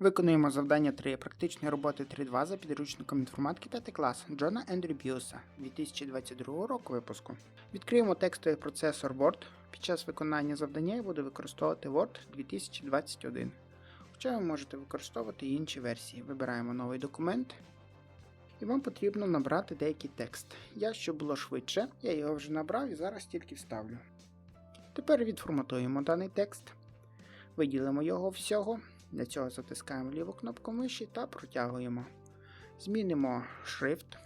Виконуємо завдання 3 практичної роботи 3.2 за підручником інформатики 5 клас Джона Ендрю Б'юса 2022 року випуску. Відкриємо текстовий процесор Word. Під час виконання завдання я буду використовувати Word 2021. Хоча ви можете використовувати інші версії. Вибираємо новий документ. І вам потрібно набрати деякий текст. Я, щоб було швидше, я його вже набрав і зараз тільки вставлю. Тепер відформатуємо даний текст, виділимо його всього. Для цього затискаємо ліву кнопку миші та протягуємо. Змінимо шрифт.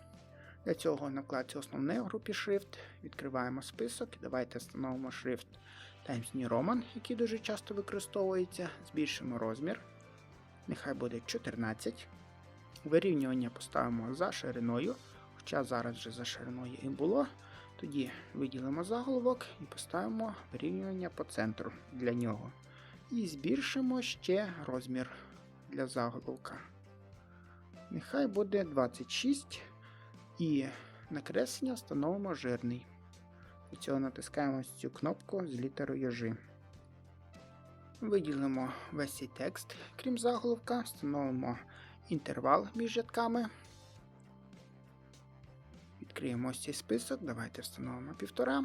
Для цього на вкладці основне в групі Шрифт відкриваємо список давайте встановимо шрифт Times New Roman, який дуже часто використовується. Збільшимо розмір. Нехай буде 14. Вирівнювання поставимо за шириною, хоча зараз вже за шириною і було. Тоді виділимо заголовок і поставимо вирівнювання по центру для нього. І збільшимо ще розмір для заголовка. Нехай буде 26. І накреслення встановимо жирний. Для цього натискаємо цю кнопку з літерою Ж. Виділимо весь цей текст, крім заголовка, встановимо інтервал між рядками. Відкриємо ось цей список, давайте встановимо півтора.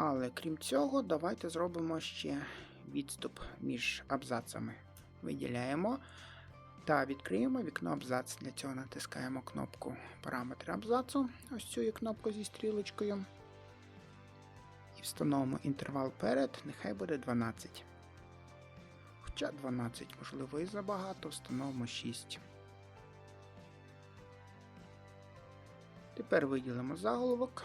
Але крім цього, давайте зробимо ще відступ між абзацами. Виділяємо та відкриємо вікно абзац. Для цього натискаємо кнопку Параметри абзацу, ось цю кнопку зі стрілочкою. І встановимо інтервал перед, нехай буде 12. Хоча 12, можливо, і забагато, встановимо 6. Тепер виділимо заголовок.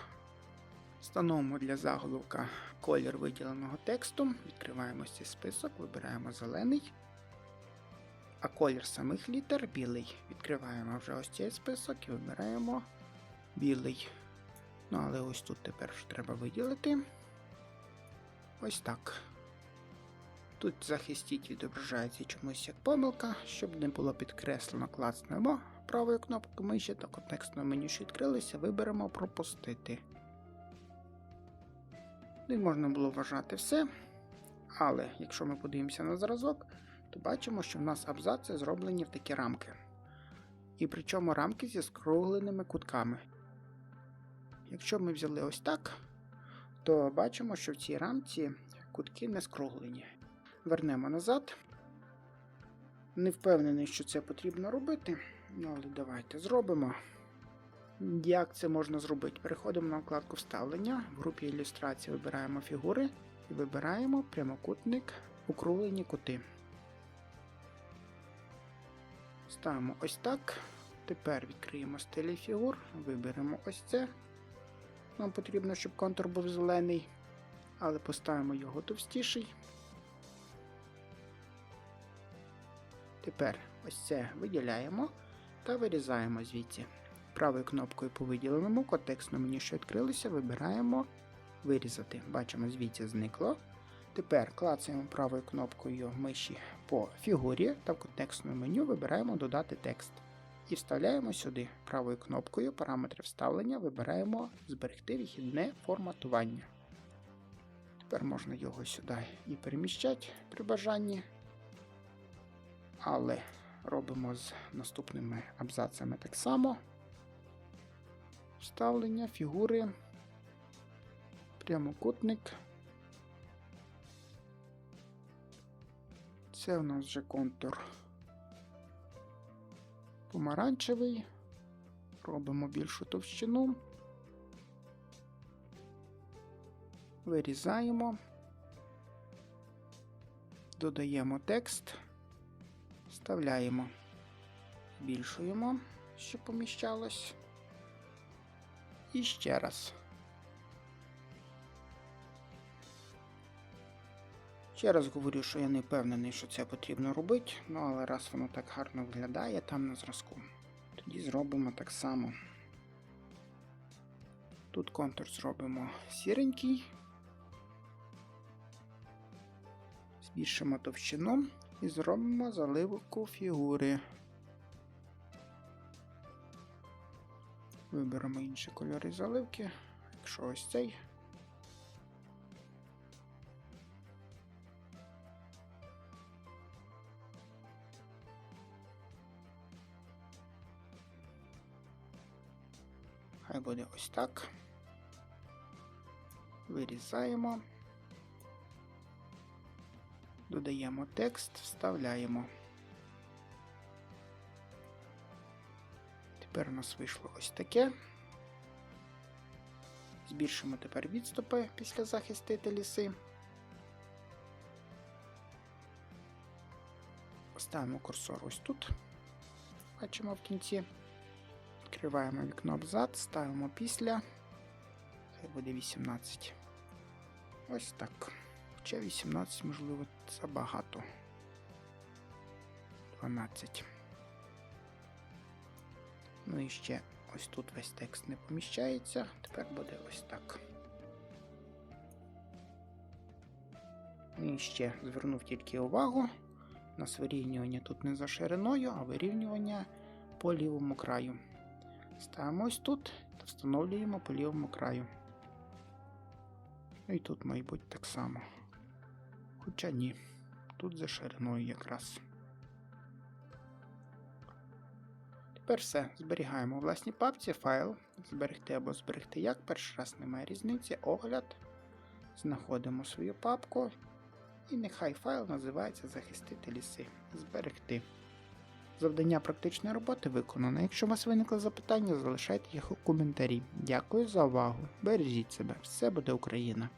Встановимо для заголовка колір виділеного тексту. Відкриваємо цей список, вибираємо зелений. А колір самих літер білий. Відкриваємо вже ось цей список і вибираємо білий. Ну, але ось тут тепер вже треба виділити. Ось так. Тут захистіть відображається чомусь як помилка, щоб не було підкреслено, клацнемо правою кнопкою миші та контекстне меню, що відкрилися, виберемо пропустити. Не можна було вважати все. Але якщо ми подивимося на зразок, то бачимо, що в нас абзаци зроблені в такі рамки. І причому рамки зі скругленими кутками. Якщо ми взяли ось так, то бачимо, що в цій рамці кутки не скруглені. Вернемо назад. Не впевнений, що це потрібно робити, ну, але давайте зробимо. Як це можна зробити? Переходимо на вкладку вставлення. В групі ілюстрації вибираємо фігури і вибираємо прямокутник округлені кути. Ставимо ось так. Тепер відкриємо стилі фігур, виберемо ось це. Нам потрібно, щоб контур був зелений, але поставимо його товстіший. Тепер ось це виділяємо та вирізаємо звідси. Правою кнопкою по виділеному контекстному меню, що відкрилося, вибираємо вирізати. Бачимо, звідси зникло. Тепер клацаємо правою кнопкою миші по фігурі та в контекстному меню вибираємо додати текст. І вставляємо сюди правою кнопкою параметри вставлення, вибираємо зберегти вихідне форматування. Тепер можна його сюди і переміщати при бажанні. Але робимо з наступними абзацами так само. Вставлення, фігури, прямокутник. Це у нас вже контур помаранчевий. Робимо більшу товщину. Вирізаємо, додаємо текст, вставляємо, збільшуємо, щоб поміщалось. І ще раз. Ще раз говорю, що я не впевнений, що це потрібно робити, ну але раз воно так гарно виглядає там на зразку, тоді зробимо так само. Тут контур зробимо сіренький, збільшимо товщину і зробимо заливку фігури. Виберемо інші кольори заливки, якщо ось цей. Хай буде ось так. Вирізаємо, додаємо текст, вставляємо. Тепер у нас вийшло ось таке. Збільшимо тепер відступи після захистити ліси. Ставимо курсор ось тут. Бачимо в кінці. Відкриваємо вікно абзац, ставимо після. Хай буде 18. Ось так. Хоча 18, можливо, забагато. 12. Ну і ще ось тут весь текст не поміщається. Тепер буде ось так. Ну І ще звернув тільки увагу. У нас вирівнювання тут не за шириною, а вирівнювання по лівому краю. Ставимо ось тут та встановлюємо по лівому краю. Ну і тут, мабуть, так само. Хоча ні, тут за шириною якраз. Тепер все. Зберігаємо у власній папці файл. Зберегти або зберегти як. Перший раз немає різниці. Огляд. Знаходимо свою папку. І нехай файл називається Захистити ліси. Зберегти. Завдання практичної роботи виконано. Якщо у вас виникли запитання, залишайте їх у коментарі. Дякую за увагу. Бережіть себе. Все буде Україна!